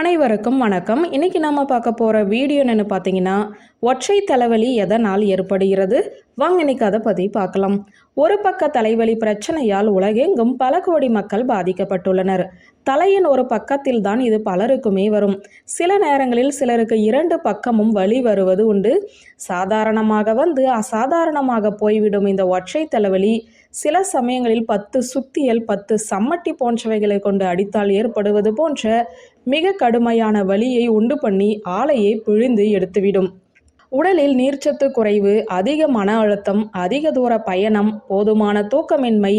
அனைவருக்கும் வணக்கம். இன்னைக்கு நாம பார்க்க போற வீடியோ என்னன்னு பார்த்தீங்கன்னா ஒற்றை தலைவலி எதனால் ஏற்படுகிறது? வாங்க இன்னைக்கு அதை பற்றி பார்க்கலாம். ஒரு பக்க தலைவலி பிரச்சனையால் உலகெங்கும் பல கோடி மக்கள் பாதிக்கப்பட்டுள்ளனர். தலையின் ஒரு பக்கத்தில் தான் இது பலருக்குமே வரும். சில நேரங்களில் சிலருக்கு இரண்டு பக்கமும் வலி வருவது உண்டு. சாதாரணமாக வந்து அசாதாரணமாக போய்விடும் இந்த ஒற்றை தலைவலி. சில சமயங்களில் பத்து சுத்தியல் பத்து சம்மட்டி போன்றவைகளை கொண்டு அடித்தால் ஏற்படுவது போன்ற மிக கடுமையான வலியை உண்டு பண்ணி ஆலையை பிழிந்து எடுத்துவிடும். உடலில் நீர்ச்சத்து குறைவு அதிக மன அழுத்தம் அதிக தூர பயணம் போதுமான தூக்கமின்மை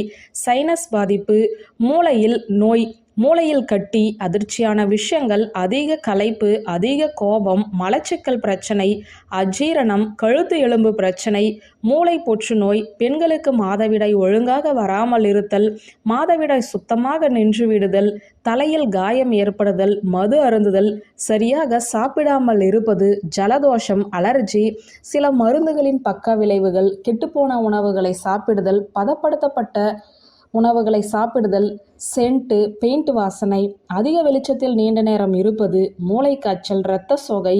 சைனஸ் பாதிப்பு மூளையில் நோய் மூளையில் கட்டி அதிர்ச்சியான விஷயங்கள் அதிக களைப்பு அதிக கோபம் மலச்சிக்கல் பிரச்சனை அஜீரணம் கழுத்து எலும்பு பிரச்சனை மூளை புற்றுநோய் பெண்களுக்கு மாதவிடாய் ஒழுங்காக வராமல் இருத்தல் மாதவிடாய் சுத்தமாக நின்று விடுதல் தலையில் காயம் ஏற்படுதல் மது அருந்துதல் சரியாக சாப்பிடாமல் இருப்பது ஜலதோஷம் அலர்ஜி சில மருந்துகளின் பக்க விளைவுகள் கெட்டுப்போன உணவுகளை சாப்பிடுதல் பதப்படுத்தப்பட்ட உணவுகளை சாப்பிடுதல் சென்ட்டு பெயிண்ட் வாசனை அதிக வெளிச்சத்தில் நீண்ட நேரம் இருப்பது மூளை காய்ச்சல் இரத்த சோகை.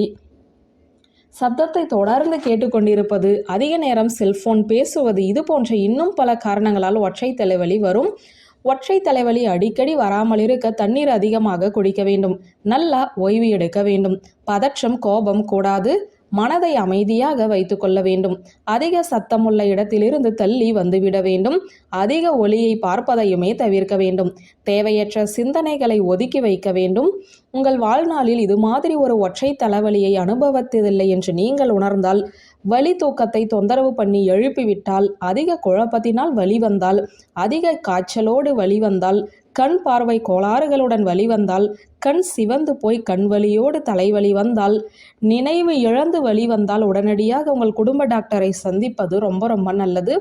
சத்தத்தை தொடர்ந்து கேட்டுக்கொண்டிருப்பது அதிக நேரம் செல்போன் பேசுவது இது போன்ற இன்னும் பல காரணங்களால் ஒற்றை தலைவலி வரும். ஒற்றை தலைவலி அடிக்கடி வராமல் இருக்க தண்ணீர் அதிகமாக குடிக்க வேண்டும். நல்லா ஓய்வு எடுக்க வேண்டும். பதற்றம் கோபம் கூடாது. மனதை அமைதியாக வைத்துக்கொள்ள வேண்டும். அதிக சத்தமுள்ள இடத்திலிருந்து தள்ளி வந்துவிட வேண்டும். அதிக ஒளியை பார்ப்பதையுமே தவிர்க்க வேண்டும். தேவையற்ற சிந்தனைகளை ஒதுக்கி வைக்க வேண்டும். உங்கள் வாழ்நாளில் இது மாதிரி ஒரு ஒற்றை தலைவலியை அனுபவித்ததில்லை என்று நீங்கள் உணர்ந்தால் வலி தூக்கத்தை தொந்தரவு பண்ணி எழுப்பிவிட்டால் அதிக குழப்பத்தினால் வலி வந்தால் அதிக காய்ச்சலோடு வலி வந்தால் கண் பார்வை கோளாறுகளுடன் வலி வந்தால் கண் சிவந்து போய் கண் வலியோடு தலைவலி வந்தால் நினைவு இழந்து வலி வந்தால் உடனடியாக உங்கள் குடும்ப டாக்டரை சந்திப்பது ரொம்ப ரொம்ப நல்லது.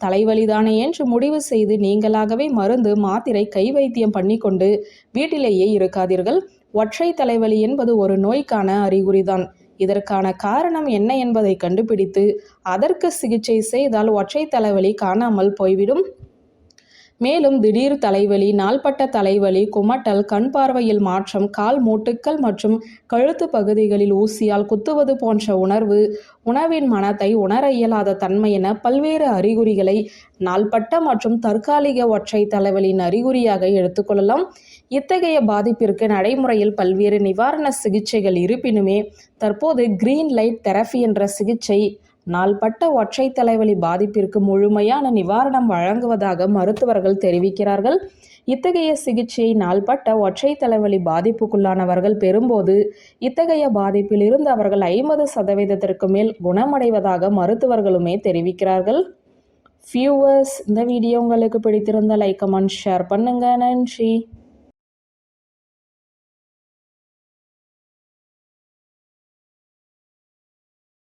தலைவலிதானே என்று முடிவு செய்து நீங்களாகவே மருந்து மாத்திரை கை வைத்தியம் பண்ணிக்கொண்டு வீட்டிலேயே இருக்காதீர்கள். ஒற்றை தலைவலி என்பது ஒரு நோய்க்கான அறிகுறிதான். இதற்கான காரணம் என்ன என்பதை கண்டுபிடித்து அதற்கு சிகிச்சை செய்தால் ஒற்றை தலைவலி காணாமல் போய்விடும். மேலும் திடீர் தலைவலி நாள்பட்ட தலைவலி குமட்டல் கண் பார்வையில் மாற்றம் கால் மூட்டுக்கள் மற்றும் கழுத்து பகுதிகளில் ஊசியால் குத்துவது போன்ற உணர்வு உணவின் மனத்தை உணர இயலாத தன்மை என பல்வேறு அறிகுறிகளை நாள்பட்ட மற்றும் தற்காலிக ஒற்றை தலைவலியின் அறிகுறியாக எடுத்துக்கொள்ளலாம் இத்தகைய பாதிப்பிற்கு நடைமுறையில் பல்வேறு நிவாரண சிகிச்சைகள் இருப்பினுமே தற்போது கிரீன் லைட் தெரபி என்ற சிகிச்சை நாள்பட்ட ஒற்றை தலைவலி பாதிப்பிற்கு முழுமையான நிவாரணம் வழங்குவதாக மருத்துவர்கள் தெரிவிக்கிறார்கள். இத்தகைய சிகிச்சையை நாள்பட்ட ஒற்றை தலைவலி பாதிப்புக்குள்ளானவர்கள் பெறும்போது இத்தகைய பாதிப்பில் இருந்து அவர்கள் ஐம்பது சதவீதத்திற்கு மேல் குணமடைவதாக மருத்துவர்களுமே தெரிவிக்கிறார்கள். வியூவர்ஸ் இந்த வீடியோ உங்களுக்கு பிடித்திருந்த லைக் கமெண்ட் ஷேர் பண்ணுங்க. நன்றி.